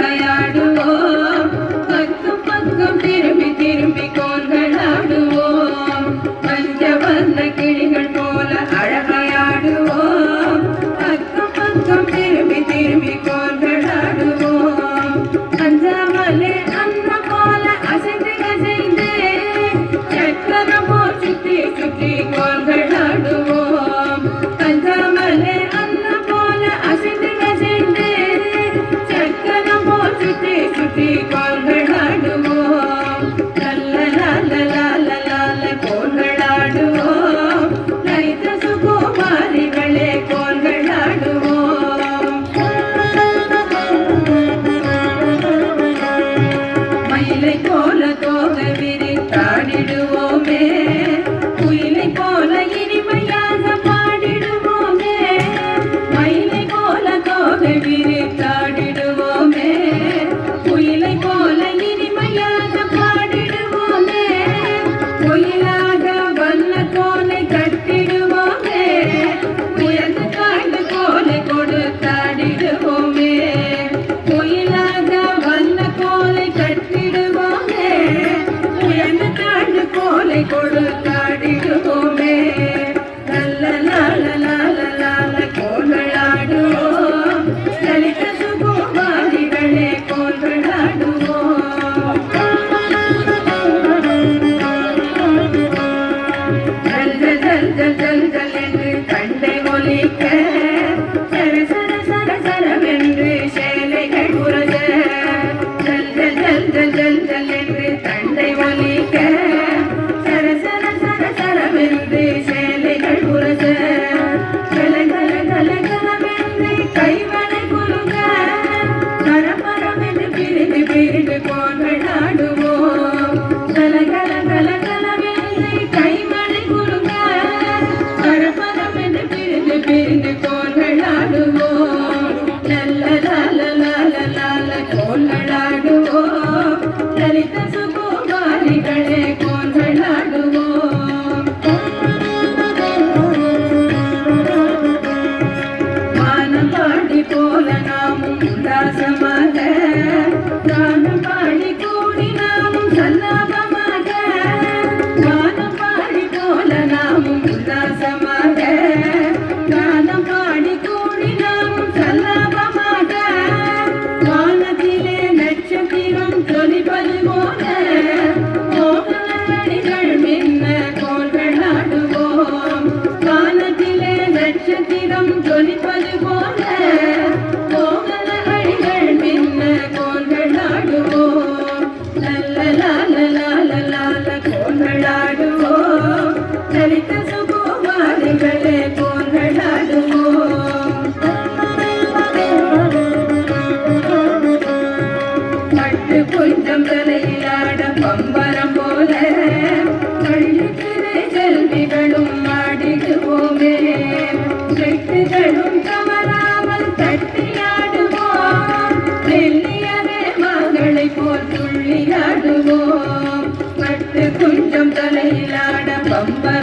Brian. स्तुति कांग्रेस லால லால லால கோலடா லட்சம் தினம் ஜொலிப்பது போல. Bấm.